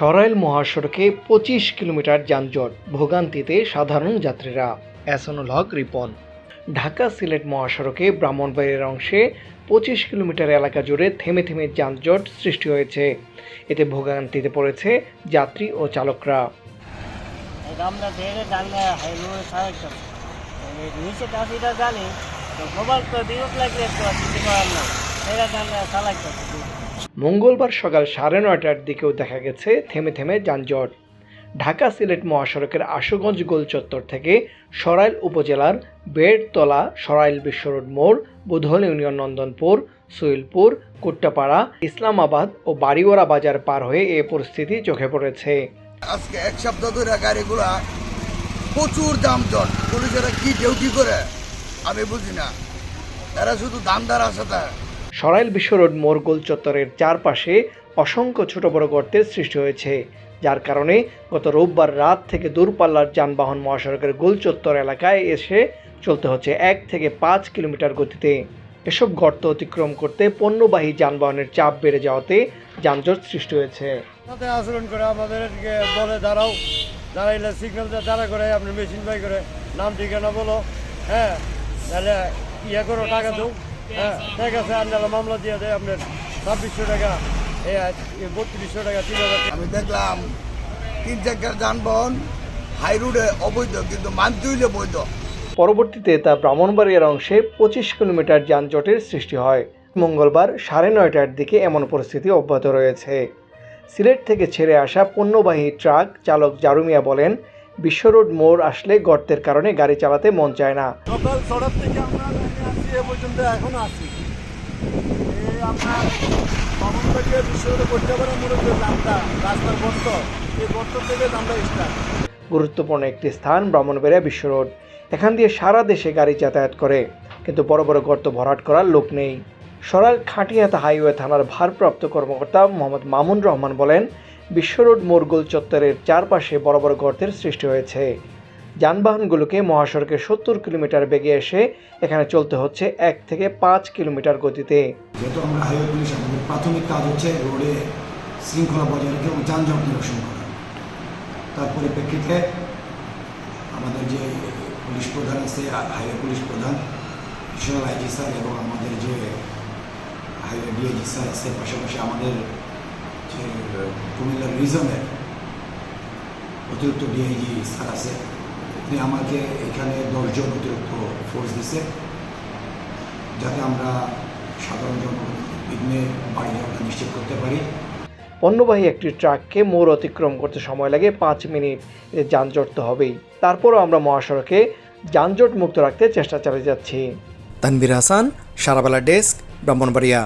সরাইল মহাসড়কে পঁচিশ কিলোমিটার যানজট, ভোগান্তিতে সাধারণ যাত্রীরা। এসনুল হক রিপন। ঢাকা সিলেট মহাসড়কে ব্রাহ্মণবাড়ির অংশে পঁচিশ কিলোমিটার এলাকা জুড়ে থেমে থেমে যানজট সৃষ্টি হয়েছে। এতে ভোগান্তিতে পড়েছে যাত্রী ও চালকরা। নিচে মঙ্গলবার সকাল সাড়ে নয়টার দিকেও দেখা গেছে থেমে থেমে যানজট। ঢাকা সিলেট মহাসড়কের আশুগঞ্জ গোল চত্বর থেকে সরাইল উপজেলার বেড়তলা, সরাইল বিশ্ব রোড মোড় বুধল ইউনিয়ন নন্দনপুর সুইলপুর কুট্টাপাড়া, ইসলামাবাদ ও বাড়িওয়ারা বাজার পার হয়ে এ পরিস্থিতি চোখে পড়েছে। আজকে এক সপ্তাহ ধরে গাড়িগুলা প্রচুর দাম জট পুলিশেরা কি ডিউটি করে? আমি বুঝি না। তারা শুধু দামদার তা সরাইল বিশ্ব রোড মোড় গোল চত্বরের চারপাশে অসংখ্য ছোট বড় গর্তের সৃষ্টি হয়েছে, যার কারণে গত রোববার রাত থেকে দূরপাল্লার যানবাহন মহাসড়কের গোল চত্বর এলাকায় এসে চলতে হচ্ছে এক থেকে পাঁচ কিলোমিটার গতিতে। এসব গর্ত অতিক্রম করতে পণ্যবাহী যানবাহনের চাপ বেড়ে যাওয়াতে যানজট সৃষ্টি হয়েছে। আচরণ করে আমাদেরকে বলে দাঁড়াও, দাঁড়াইলে সিগন্যালটা দাঁড়া করে, আপনি মেশিন বাই করে, নাম ঠিকানা বলো হ্যাঁ তাহলে ইয়ে করো, টাকা দাও। হ্যাঁ ঠিক আছে আপনারা মামলা দিয়ে দেয় আপনার ছাব্বিশশো টাকা বত্রিশশো টাকা তিন হাজার আমি দেখলাম তিন চাকার যানবাহন হাই রোডে অবৈধ কিন্তু মানতে হইলে বৈধ। পরবর্তীতে তা ব্রাহ্মণবাড়িয়ার অংশে পঁচিশ কিলোমিটার যানজটের সৃষ্টি হয়। মঙ্গলবার সাড়ে নয়টার দিকে এমন পরিস্থিতি অব্যাহত রয়েছে। সিলেট থেকে ছেড়ে আসা পণ্যবাহী ট্রাক চালক জারুমিয়া বলেন বিশ্ব রোড মোড় আসলে গর্তের কারণে গাড়ি চালাতে মন চায় না। সকাল ছটার থেকে আমরা পর্যন্ত রাস্তার গর্ত, এই গর্ত থেকে স্টার্ট গুরুত্বপূর্ণ একটি স্থান ব্রাহ্মণবাড়িয়া বিশ্ব রোড। এখান দিয়ে সারা দেশে গাড়ি যাতায়াত করে, কিন্তু বড় বড় গর্ত ভরাট করার লোক নেই। সরাল খাটিয়াতা হাইওয়ে থানার ভারপ্রাপ্ত কর্মকর্তা মোহাম্মদ মামুন রহমান বলেন, বিশ্ব রোড মোরগোল চত্বরের চারপাশে বড় বড় গর্তের সৃষ্টি হয়েছে। যানবাহনগুলোকে মহাসড়কে সত্তর কিলোমিটার বেগে এসে এখানে চলতে হচ্ছে এক থেকে পাঁচ কিলোমিটার গতিতে। যেহেতু আমরা হাইওয়ে পুলিশ আমাদের প্রাথমিক কাজ হচ্ছে রোডে শৃঙ্খলা বজায় রেখে যানজট নিরসন করা। তার পরিপ্রেক্ষিতে আমাদের যে পুলিশ প্রধান আছে হাইওয়ে পুলিশ প্রধান বিশাল আইজি স্যার এবং আমাদের যে হাইওয়ে ডিআইজি স্যার আছে, পাশাপাশি আমাদের যে কুমিল্লা রিজনের অতিরিক্ত ডিআইজি স্যার আছে তিনি আমাকে এখানে দশজন অতিরিক্ত ফোর্স দিছে যাতে আমরা সাধারণ জনগণ বাড়ি যাওয়াটা নিশ্চিত করতে পারি। পণ্যবাহী একটি ট্রাককে মোড় অতিক্রম করতে সময় লাগে পাঁচ মিনিট যানজট তো হবেই। তারপরও আমরা মহাসড়কে যানজট মুক্ত রাখতে চেষ্টা চালিয়ে যাচ্ছি। তানভীর হাসান সারাবেলা ডেস্ক ব্রাহ্মণবাড়িয়া।